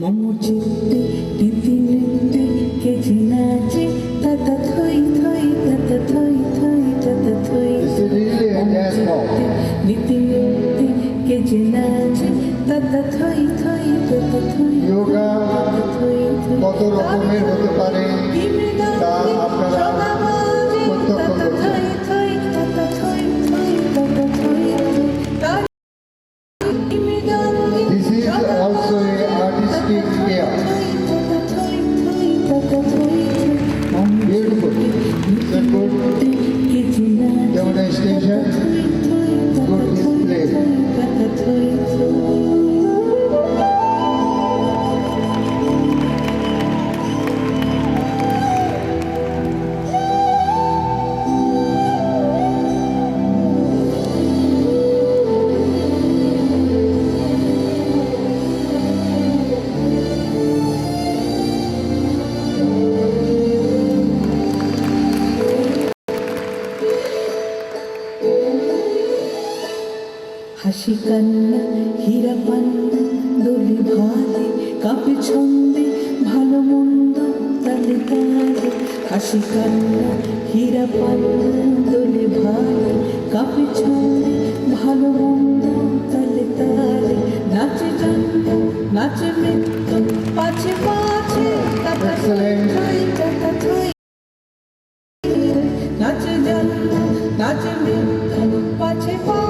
মমচিত্তে রীতি নৃত্যে কেজি নাচে তাতা থই থই তাতা থই থই তাতা থই. রীতি নৃত্যে কেজি নাচে তাতা থই থই তাতা থই কত রকমের হতে পারে হাসি কান্না, হীরা পান্না, দোলে ভালে কাপে ছন্দে, ভালো মন্দ, তালে তালে। হাসি কান্না, হীরা পান্না, দোলে ভালে কাপে ছন্দে, ভালো মন্দ, তালে তালে। নাচে জন্ম নাচে মৃত্যু পাছে পাছে নাচে জন্ম নাচে মৃত্যু পাছে পাছে।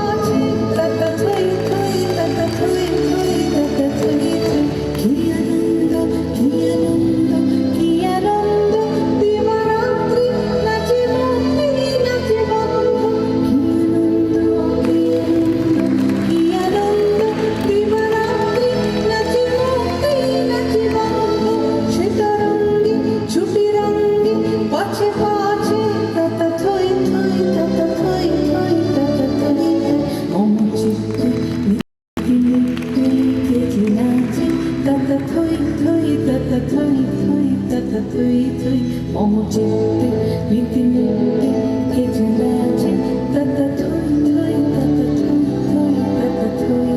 তুই থই মম চিত্তে রীতি নৃত্যে কেজি নাচে তাতা থই থই তাতা থই থই তাতা থই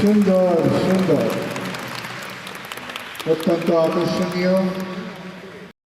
সুন্দর সুন্দর। অত্যন্ত আকর্ষণীয়।